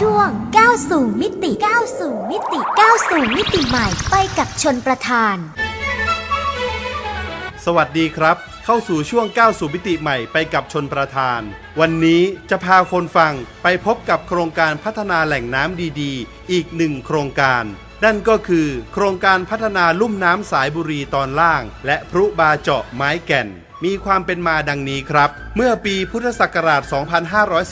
ช่วงก้าวสู่มิติก้าวสู่มิติก้าวสู่มิติใหม่ไปกับชนประธาน สวัสดีครับ เข้าสู่ช่วงก้าวสู่มิติใหม่ไปกับชนประธาน วันนี้จะพาคนฟังไปพบกับโครงการพัฒนาแหล่งน้ำดีๆ อีกหนึ่งโครงการ นั่นก็คือโครงการพัฒนาลุ่มน้ำสายบุรีตอนล่าง และพรุบาเจาะไม้แก่น มีความเป็นมาดังนี้ครับ เมื่อปีพุทธศักราช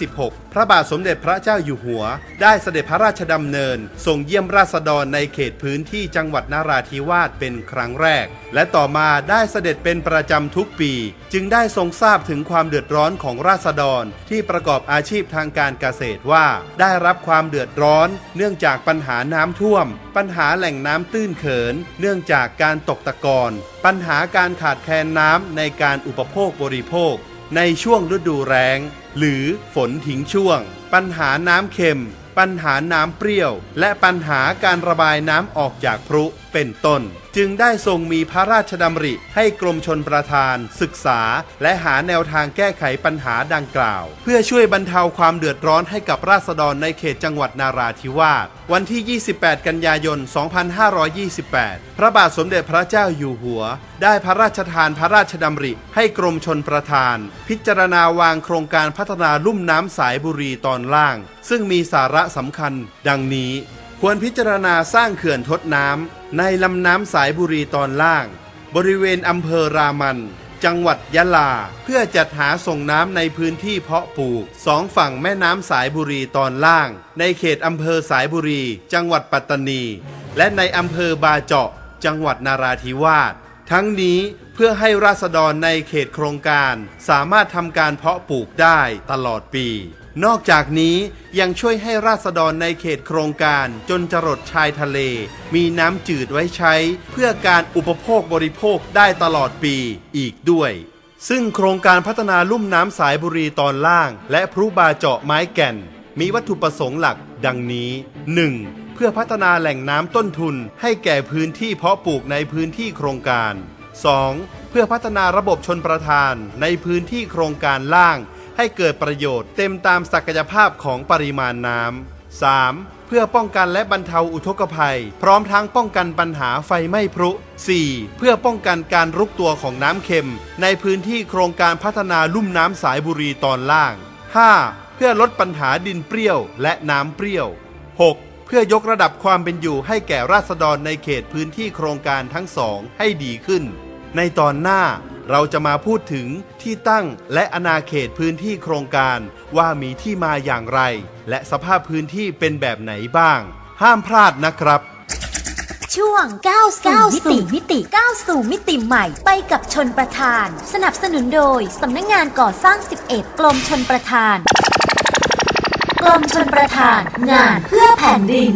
2516พระบาทสมเด็จพระเจ้าอยู่หัว ได้เสด็จพระราชดำเนินส่งเยี่ยมราษฎรในเขตพื้นที่จังหวัดนาราธิวาสเป็นครั้งแรก และต่อมาได้เสด็จเป็นประจำทุกปี จึงได้ทรงทราบถึงความเดือดร้อนของราษฎรที่ประกอบอาชีพทางการเกษตรว่า ได้รับความเดือดร้อน เนื่องจากปัญหาน้ำท่วม ปัญหาแหล่งน้ำตื้นเขิน เนื่องจากการตกตะกอนปัญหาการขาดแคลนน้ำในการอุปโภคบริโภค ในช่วงฤดูแรงหรือฝนทิ้งช่วง ปัญหาน้ำเค็ม ปัญหาน้ำเปรี้ยว และปัญหาการระบายน้ำออกจากพรุเป็นต้นจึงได้ทรงมีพระราชดำริให้กรมชนประทาน ศึกษา และหาแนวทางแก้ไขปัญหาดังกล่าว เพื่อช่วยบรรเทาความเดือดร้อนให้กับราษฎรในเขตจังหวัดนาราธิวาสวันที่ 28 กันยายน 2528 พระบาทสมเด็จพระเจ้าอยู่หัว ได้พระราชทานพระราชดำริ ให้กรมชนประทาน พิจารณาวางโครงการพัฒนาลุ่มน้ำสายบุรีตอนล่าง ซึ่งมีสาระสำคัญ ดังนี้ ควรพิจารณาสร้างเขื่อนทดน้ำในลำน้ำสายบุรีตอนล่าง บริเวณอำเภอรามัน จังหวัดยะลา เพื่อจัดหาส่งน้ำในพื้นที่เพาะปลูกสองฝั่งแม่น้ำสายบุรีตอนล่าง ในเขตอำเภอสายบุรี จังหวัดปัตตานี และในอำเภอบาเจาะ จังหวัดนาราธิวาสทั้งนี้เพื่อให้ราษฎรในเขตโครงการสามารถทำการเพาะปลูกได้ตลอดปี นอกจากนี้ยังช่วยให้ราษฎรในเขตโครงการจนจรดชายทะเล มีน้ำจืดไว้ใช้ เพื่อการอุปโภคบริโภคได้ตลอดปีอีกด้วย ซึ่งโครงการพัฒนาลุ่มน้ำสายบุรีตอนล่าง และพรุบาเจาะไม้แก่น มีวัตถุประสงค์หลักดังนี้ 1. เพื่อพัฒนาแหล่งน้ำต้นทุนให้แก่พื้นที่เพาะปลูกในพื้นที่โครงการ 2. เพื่อพัฒนาระบบชนประทานในพื้นที่โครงการล่าง ให้เกิดประโยชน์เต็มตามศักยภาพของปริมาณน้ำ 3. เพื่อป้องกันและบรรเทาอุทกภัย พร้อมทั้งป้องกันปัญหาไฟไหม้พรุ 4. เพื่อป้องกันการรุกตัวของน้ำเค็ม ในพื้นที่โครงการพัฒนาลุ่มน้ำสายบุรีตอนล่าง 5. เพื่อลดปัญหาดินเปรี้ยวและน้ำเปรี้ยว 6. เพื่อยกระดับความเป็นอยู่ให้แก่ราษฎรในเขตพื้นที่โครงการทั้งสองให้ดีขึ้น ในตอนหน้า เราจะมาพูดถึงที่ตั้งและอนาเขตพื้นที่โครงการ ว่ามีที่มาอย่างไร และสภาพพื้นที่เป็นแบบไหนบ้าง ห้ามพลาดนะครับ ช่วงก้าวสู่มิติมิติก้าวสู่มิติใหม่ไปกับชนประธาน สนับสนุนโดย สำนักงานก่อสร้าง 11 กรมชนประธาน กรมชนประธาน งานเพื่อแผ่นดิน